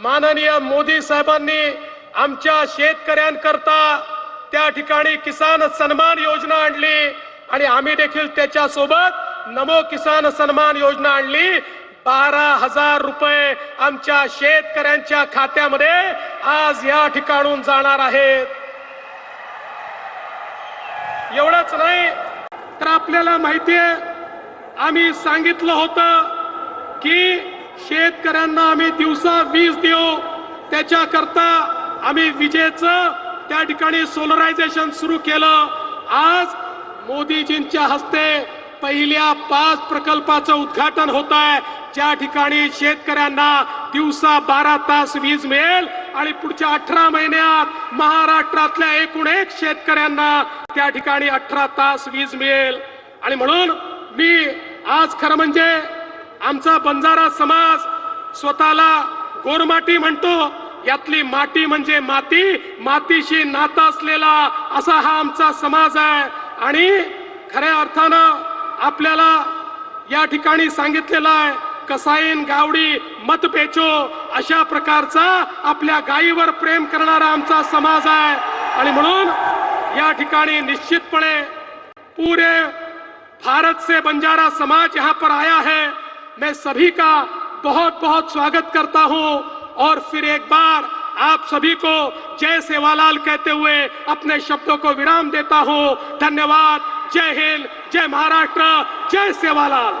माननीय मोदी साहेबांनी आमच्या शेतकऱ्यांकरता त्या ठिकाणी किसान सन्मान योजना आणली आणि आम्ही देखील त्याच्यासोबत नमो किसान सन्मान योजना आणली. बारा हजार रुपये आमच्या शेतकऱ्यांच्या खात्यामध्ये आज या ठिकाणून जाणार आहेत. एवढंच नाही तर आपल्याला माहितीये आम्ही सांगितलं होतं की शेतकऱ्यांना आम्ही दिवसा वीज देऊ. त्याच्याकरता आम्ही विजेचं त्या ठिकाणी सोलरायझेशन सुरू केलं. आज मोदीजींच्या हस्ते पहिल्या पाच प्रकल्पाचं उद्घाटन होत आहे ज्या ठिकाणी शेतकऱ्यांना दिवसा बारा तास वीज मिळेल आणि पुढच्या अठरा महिन्यात महाराष्ट्रातल्या एकूण एक शेतकऱ्यांना त्या ठिकाणी अठरा तास वीज मिळेल. आणि म्हणून मी आज खरं म्हणजे आमचा बंजारा समाज स्वतःला गोरमाटी म्हणतो यातली माती म्हणजे माती मातीशी नाता असलेला असा हा आमचा समाज आहे. आणि खऱ्या अर्थानं आपल्याला या ठिकाणी सांगितलेलं आहे कसाईन गावडी मत पेचो अशा प्रकारचा आपल्या गायीवर प्रेम करणारा आमचा समाज आहे. आणि म्हणून या ठिकाणी निश्चितपणे पूरे भारत से बंजारा समाज यहाँ पर आया है. मैं सभी का बहुत बहुत स्वागत करता हूँ और फिर एक बार आप सभी को जय सेवालाल कहते हुए अपने शब्दों को विराम देता हूँ। धन्यवाद। जय हिंद। जय महाराष्ट्र। जय सेवालाल।